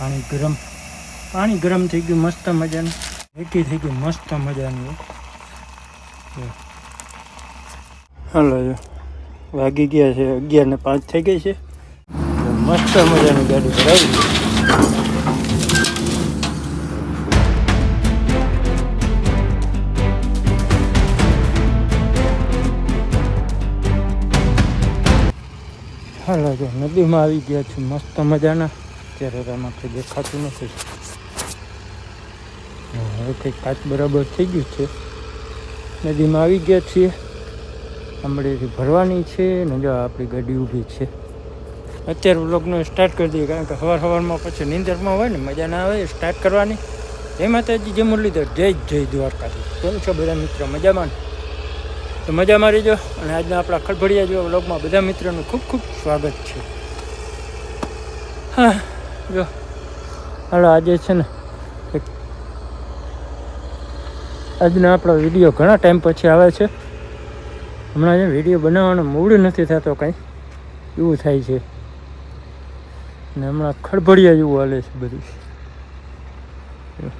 પાણી ગરમ પાણી ગરમ થઈ ગયું, મસ્ત મજાનું. એકી થઈ ગયું, મસ્ત મજાનું. હાલો વાગી ગયા છે અગિયાર ને પાંચ થઈ ગઈ છે. મસ્ત મજાની ગાડી ભરાવી હાલો નદીમાં આવી ગયા છું, મસ્ત મજાના. ત્યારે કંઈ દેખાતું નથી. હવે કંઈક કાચ બરાબર થઈ ગયું છે. નદીમાં આવી ગયા છીએ. આંબળેથી ભરવાની છે ને જો આપણી ગાડી ઊભી છે. અત્યારે વ્લોગનો સ્ટાર્ટ કરી દઈએ કારણ કે સવાર સવારમાં પછી નીંદરમાં હોય ને મજા ના આવે સ્ટાર્ટ કરવાની. જય માતાજી, જય મુરલીધર, જય જય દ્વારકાથી કેમ છો બધા મિત્રો? મજામાં તો મજા મારી જો અને આજના આપણા ખડભડિયા જેવા વ્લોગમાં બધા મિત્રોનું ખૂબ ખૂબ સ્વાગત છે. હા જો. હાલો, આજે છે ને આજનો આપણો વીડિયો ઘણા ટાઈમ પછી આવે છે. હમણાં જે વીડિયો બનાવવાનો મૂડ નથી થતો કાંઈ, એવું થાય છે. ને હમણાં ખડભડિયા જેવું હાલે છે બધું. જો.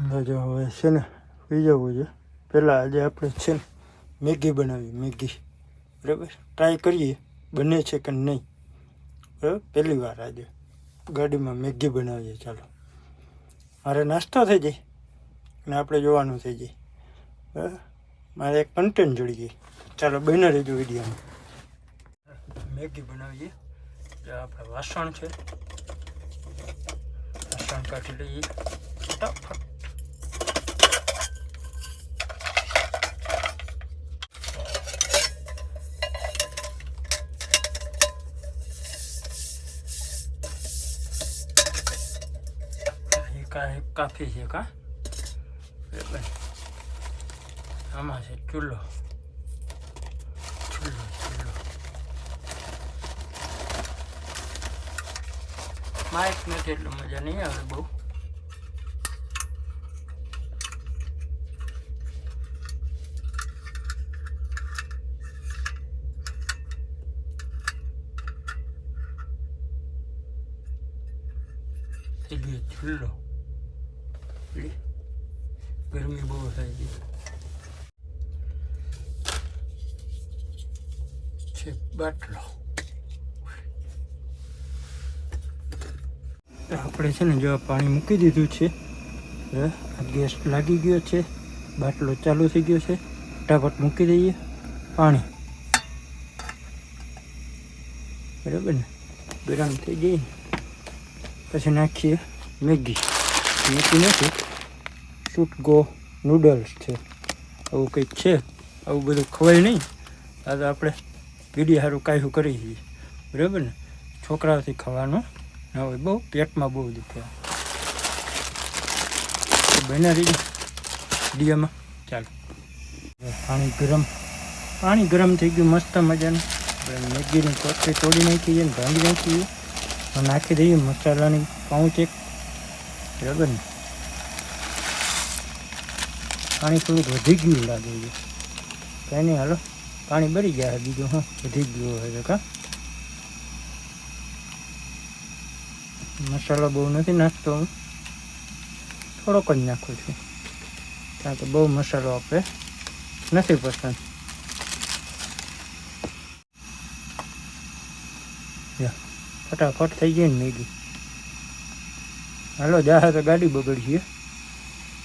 હવે છે ને પી જવું છે. પહેલાં આજે આપણે છે ને મેગી બનાવી, મેગી. બરાબર? ટ્રાય કરીએ, બને છે કે નહીં. પહેલી વાર આજે. ગાડીમાં મેગી બનાવીએ, ચાલો. મારે નાસ્તો થઈ જાય. અને આપણે જોવાનું થઈ જાય. મારે એક કન્ટેન્ટ જોડી ગઈ ચાલો બને રહેજો વિડીયોમાં. મેગી બનાવીએ. આપણે વાસણ છે. વાસણ કાઢી લઈએ. ફટાફટ એ કા કાફી છે કા આમાં છે ચૂલો ચૂલો ચૂલો માઇક નથી એટલે મજા નહીં આવે બહુ થઈ ગયો. ગરમી બહુ થાય છે. છે આપણે છે ને જો પાણી મૂકી દીધું છે ગેસ લાગી ગયો છે, બાટલો ચાલુ થઈ ગયો છે, ફટાફટ મૂકી દઈએ પાણી. બરાબર ને? ગરમ થઈ જઈએ પછી નાખીએ મેગી. મેગી નથી શૂટ ગો નૂડલ્સ છે. આવું કંઈક છે. આવું બધું ખવાય નહીં. આ તો આપણે ગીડી સારું કાયું કરી છીએ બરાબર ને? છોકરાઓથી ખાવાનું ના હોય. બહુ પેટમાં બહુ દુખે બના રહી વિડીયોમાં ચાલો. પાણી ગરમ. પાણી ગરમ થઈ ગયું મસ્ત મજાનું. મેગીની કોથળી તોડી નાખીએ ને ભાંગી નાખીએ. નાખી દઈએ મસાલાની પાઉચ એક. બરાબર ને? પાણી થોડુંક વધી ગયું લાગે છે. કંઈ નહીં, હાલો. પાણી બળી ગયા બીજું હા વધી ગયું તો કા? મસાલો બહુ નથી નાખતો હું. થોડોક જ નાખું છું. કારણ કે બહુ મસાલો આપણે નથી પસંદ. ફટાફટ થઈ જાય ને મેગી. હાલો, જાહે તો ગાડી બગડશે.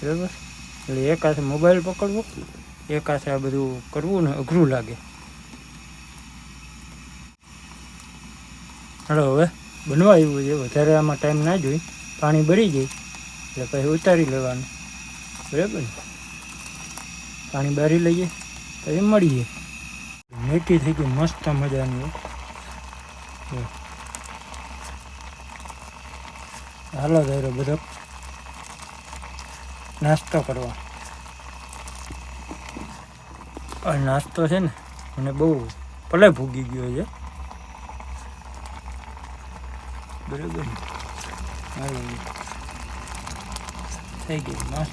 બરાબર? એટલે એક હાથે મોબાઈલ પકડવો, એક હાથે આ બધું કરવું ને અઘરું લાગે. હાલો હવે, બનવા આવ્યું છે. વધારે આમાં ટાઈમ ના જોઈ. પાણી ભરી જાય એટલે પછી ઉતારી લેવાનું. બરાબર ને? પાણી બારી લઈએ, પછી મળીએ. મેથી થઈ ગઈ, મસ્ત મજાની. હાલો ધારો બધો. નાસ્તો કરવા. આ નાસ્તો છે ને, મને બહુ ભલે ભૂગી ગયો છે. બરાબર? થઈ ગયું વાહ,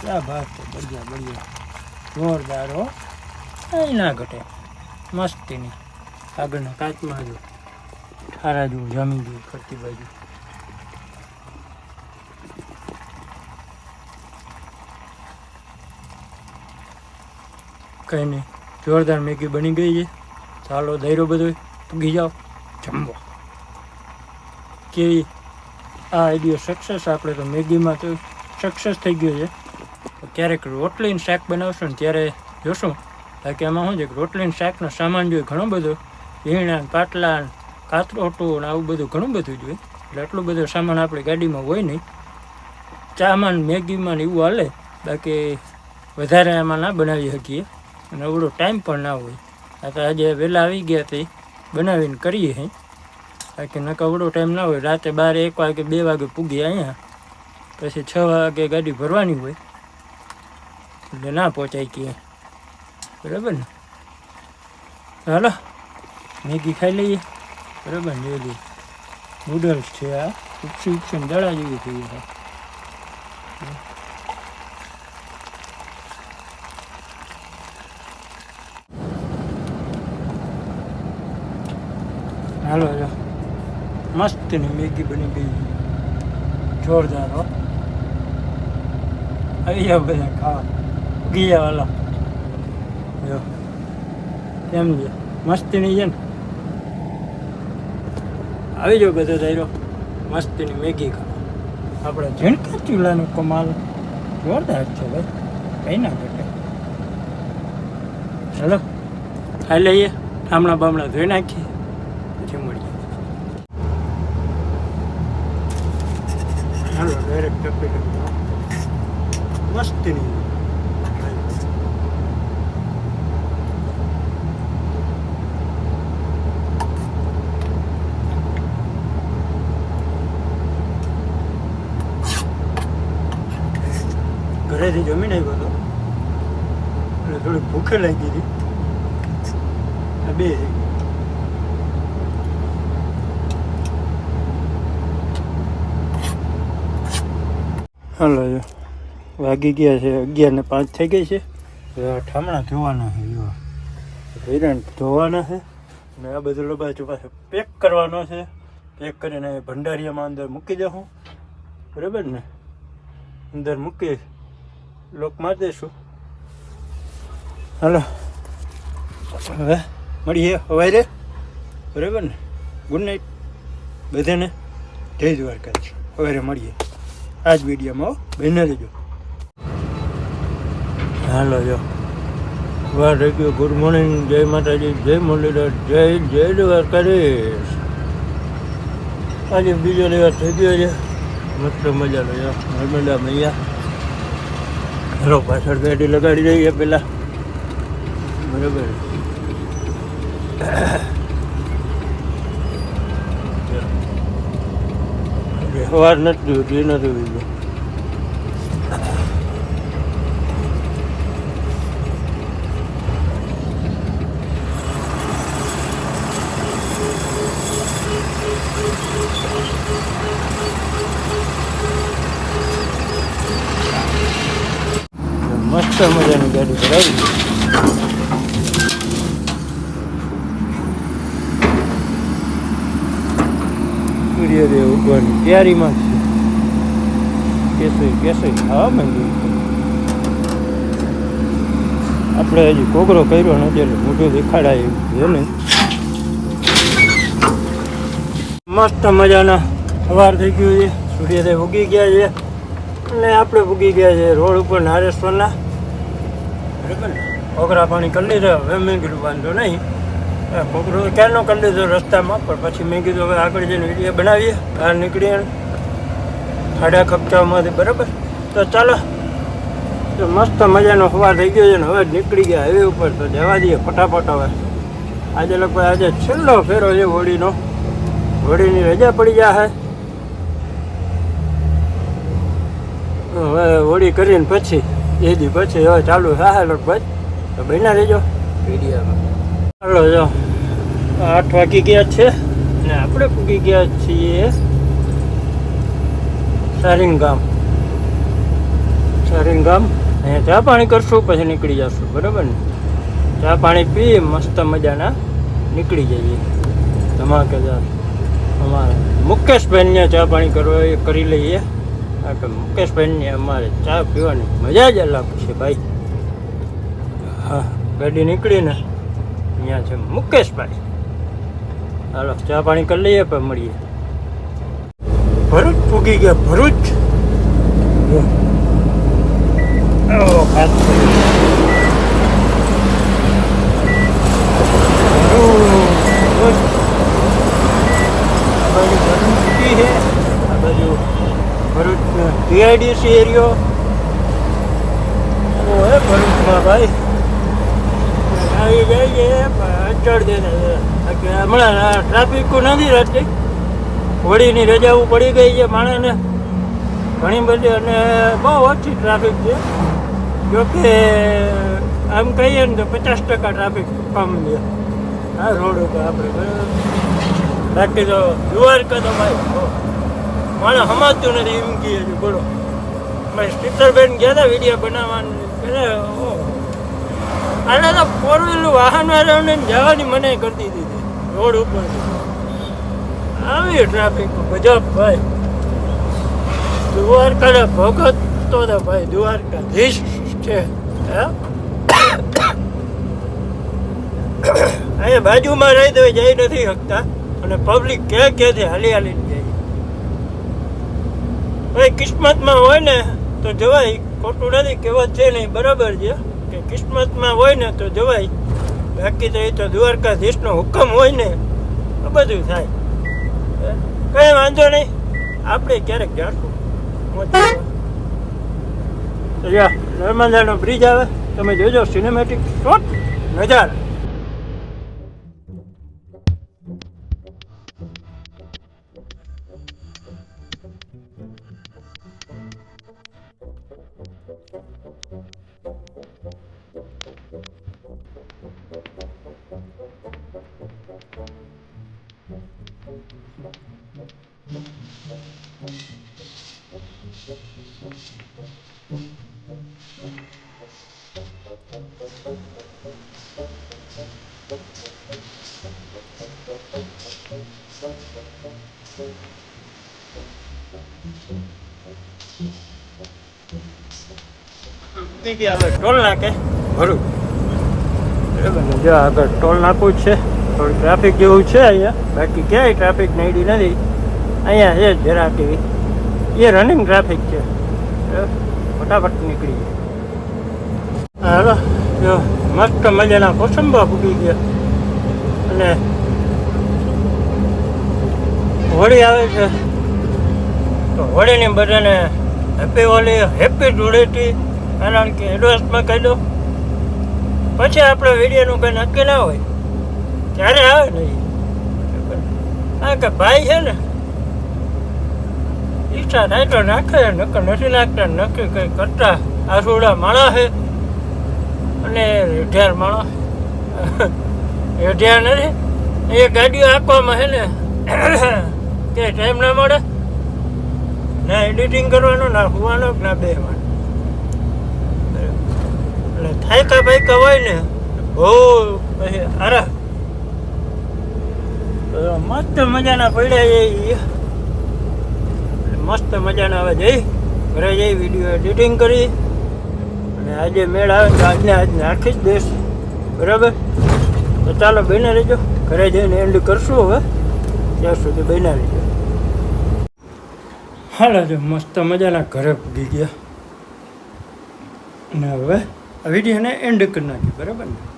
ક્યાં બાત છે બઢિયા બઢિયા. જોરદાર હો. ના ઘટે. મસ્તીની. આગળના કાચમાં જો ઠારા જેવું જમી ગયું ફરતી બાજુ. કંઈ નહીં જોરદાર મેગી બની ગઈ છે. ચાલો દૈરો બધો પૂગી જાઓ. જમવા. કેવી? આ આઈડિયો સક્સેસ આપણે તો મેગીમાં તો સક્સેસ થઈ ગયો છે. ક્યારેક રોટલીને શાક બનાવશું ને ત્યારે જોશું. બાકી એમાં શું છે કે રોટલીનું શાકનો સામાન જોઈએ, ઘણો બધો. ને પાટલા કાતરોટું ને આવું બધું ઘણું બધું જોઈએ. એટલે એટલું બધો સામાન આપણી ગાડીમાં હોય નહીં. ચામાં મેગીમાં ને એવું હાલે. બાકી વધારે આમાં ના બનાવી શકીએ. અને અવડો ટાઈમ પણ ના હોય. આ તો આજે વહેલા આવી ગયા તે. બનાવીને કરીએ હે. બાકી નકા અવડો ટાઈમ ના હોય. રાતે બાર એક વાગે, બે વાગે પૂગીએ અહીંયા પછી છ વાગે ગાડી ભરવાની હોય. એટલે ના પહોંચાય કે બરાબર ને? હાલો, મેગી ખાઈ લઈએ. બરાબર ને જોઈ લઈએ નૂડલ્સ છે આ. ઉપસી ઉપસીને દડા જેવી થઈ છે હાલો હાલો. મસ્તની મેગી બની ગઈ. જોરદાર, હો. આવી જાવ બધા ખાવા. ગયા વાલા જો. કેમ છે? મસ્તીની છે ને? આવી જાવ બધો દાયરો. મસ્તીની મેગી ખાવા. આપણે ઝીણકા ચૂલાનું કમાલ. જોરદાર છે ભાઈ. કંઈ ના ઘટે. ચાલો ખાઈ લઈએ. ઠામણા બામણા ધોઈ નાખીએ. પછી મળીએ. હાલો ડાયરેક્ટ ટપી મસ્તીની. ઘરેથી જમીન આવ્યો હતો. એટલે થોડી ભૂખે લાગી હતી. બે હાલો વાગી ગયા છે અગિયાર ને પાંચ થઈ ગઈ છે. ઠામણા ધોવાના છે જો હિરણ ધોવાના છે. અને આ બધું લબાચો પાસે પેક કરવાનો છે. પેક કરીને ભંડારીયામાં અંદર મૂકી દઉં બરાબર ને? અંદર મૂકી લોક મારી દઈશું હાલો. હવે મળીએ સવારે બરાબર ને? ગુડ નાઇટ બધાને જય દ્વારકાધીશ. સવારે મળીએ. આ જ વિડીયોમાં બહેને રહેજો. હાલો, જો. થઈ ગયો. ગુડ મોર્નિંગ જય માતાજી. જય મુરલીધર. જય જય દ્વારકાધીશ. આજે બીજો દિવસ થઈ ગયો છે. મસ્ત મજાનો છે નર્મદા મૈયા. ઘરો પાછળ ગાડી લગાડી દઈએ પેલા. બરાબર. વ્યવહાર નથી એ નથી જોયું. મસ્ત મજાની ગાડી ચલાવી સૂર્યોદય ઉગવાની તૈયારીમાં છે. કેસરી કેસરી ખાવા માંડ્યું આપણે હજી કોગરો કર્યો નથી, એટલે મોટું દેખાડાય એવું ને? મસ્ત મજાના સવાર થઈ ગયું છે. સૂર્યોદય ઉગી ગયા છે. અને આપણે ઉગી ગયા છે રોડ ઉપર નારેશ્વરના. કોગરા પાણી કરી લીધા, હવે મેં કીધું વાંધો નહીં. આ ક્યારનો કરી લીધો રસ્તામાં? પણ પછી મેં કીધું હવે આગળ જઈને વીડિયો બનાવીએ, બહાર નીકળીએ ખાડા ખપચામાંથી બરાબર? તો ચાલો. તો મસ્ત મજાનો સવાર થઈ ગયો છે ને, હવે નીકળી ગયા હાઈવે ઉપર. તો જવા દઈએ ફટાફટ હવે. આજે લોકો આજે છેલ્લો ફેરો છે હોળીનો. હોળીની રજા પડી જાય હવે હોળી કરીને પછી એ દી પછી હવે ચાલુ હા લગભગ. તો બન્યા રહેજો. વિડીયોમાં ચાલો જો આઠ વાગી ગયા છે અને આપણે પૂગી ગયા છીએ સારિંગ ગામ છ સારીંગ ગામ અહીંયા ચા પાણી કરશું પછી નીકળી જશું બરાબર ને? ચા પાણી પી મસ્ત મજાના નીકળી જઈએ. ધમાકેદાર. અમારા મુકેશભાઈને ચા પાણી કરવા એ કરી લઈએ. કારણ કે મુકેશભાઈની અમારે ચા પીવાની મજા જ અલગ છે ભાઈ. હા ગાડી નીકળીને અહીંયા છે મુકેશભાઈ. હાલો ચા પાણી કરી લઈએ પણ મળીએ. ભરૂચ પૂગી ગયા ભરૂચ. જો. ઓહ, હાથ પડી. ભરૂચ. આ બાજુ ભરૂચ સિટી છે આ બાજુ ભરૂચ ટીઆઈડીસી એરિયો. ઓહે ભરૂચમાં ભાઈ. આવી ગઈ છે અચળ દે હમણાં ટ્રાફિક નથી રહેતી. હોળીની રજાઓ પડી ગઈ છે માણસને. ઘણી બધી અને બહુ ઓછી ટ્રાફિક છે. જોકે આમ કહીએ ને તો પચાસ ટકા ટ્રાફિક કમ છે. આ રોડ ઉપર આપણે બાકી તો દ્વારકા તો ભાઈ માણસ સમજતું નથી, એમ કહે છે, બોલો. મારે સ્ટીકરબેન ગયા હતા વીડિયો બનાવવાનું. એટલે આને તો ફોર વ્હીલ વાહન વાળાને જવાની મનાઈ કરતી દીધી રોડ ઉપર આવી ટ્રાફિક ગજબ ભાઈ. દ્વારકા ભગત તો તો ભાઈ દ્વારકાધીશ છે. હા? અહીંયા બાજુમાં રહી તો જઈ નથી શકતા. અને પબ્લિક કે ક્યાંથી હાલી જાય? ભાઈ કિસ્મતમાં હોય ને તો જવાય. ખોટું નથી કહેવત છે નહીં. બરાબર છે? કે કિસ્મતમાં હોય ને તો જવાય. બાકી તો એ તો દ્વારકાધીશનો હુકમ હોય ને તો બધું થાય. કંઈ વાંધો નહીં. આપણે ક્યારેક જાણશું નર્મદાનો બ્રિજ આવે. તમે જોજો સિનેમેટિક શોટ નજારા ટોલ નાખે. ભરું. બરાબર જો આગળ ટોલ નાખવું જ છે. થોડું ટ્રાફિક જેવું છે અહીંયા. બાકી ક્યાંય ટ્રાફિક નડી નથી. અહીંયા છે જરાક એવી. એ રનિંગ ટ્રાફિક છે. ફટાફટ નીકળી જાય હાલો, જો, મસ્ત મજાના કોસંબા ફૂટી ગયા. અને હોળી આવે છે. તો હોળીની બધાને હેપી હોળી હેપી ધૂળેટી. કારણ કે એડવાન્સમાં કહી દો પછી આપણે વિડીયોનું કંઈ નક્કી ના હોય. ત્યારે આવે નહીં હા, કે ભાઈ છે ને, ઈચ્છા થાય તો નાખે નકર નથી નાખતા નક્કી કંઈ કરતા. આસુડા માણા છે અને રેઢિયાર માણસ. રેઢિયાર નથી. એ ગાડીઓ આપવામાં છે ને કે ટાઈમ ના મળે. ના એડિટિંગ કરવાનું, ના હોવાનો, ના બેવાનું એટલે થાયકા બાયકા હોય ને, બહુ પછી તો મસ્ત મજાના પડ્યા છે મસ્ત મજાના હવે જઈ. ઘરે જઈ વીડિયો એડિટિંગ કરી. અને આજે મેળ આવે તો આજને આજ નાખી જ દઈશ. બરાબર? તો ચાલો બને રહેજો. ઘરે જઈને એન્ડ કરશું હવે. ત્યાં સુધી બહેને રહેજો. હાલો જો, મસ્ત મજાના ઘરે પૂગી ગયા. અને હવે આ વિડીયોને એન્ડ કરી નાખી બરાબર ને?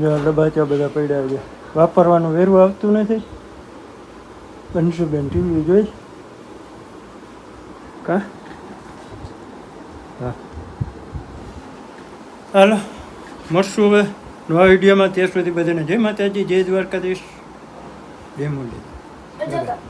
જો ડબ્બાચા બધા પડ્યા છે. વાપરવાનું વેરવું આવતું નથી. બંશુબેન ટીવી જોઈ. કા? હા. હાલો, મળશું હવે નવા વિડીયોમાં. ત્યાં સુધી બધાને જય માતાજી, જય દ્વારકાધીશ. જય મુરલી.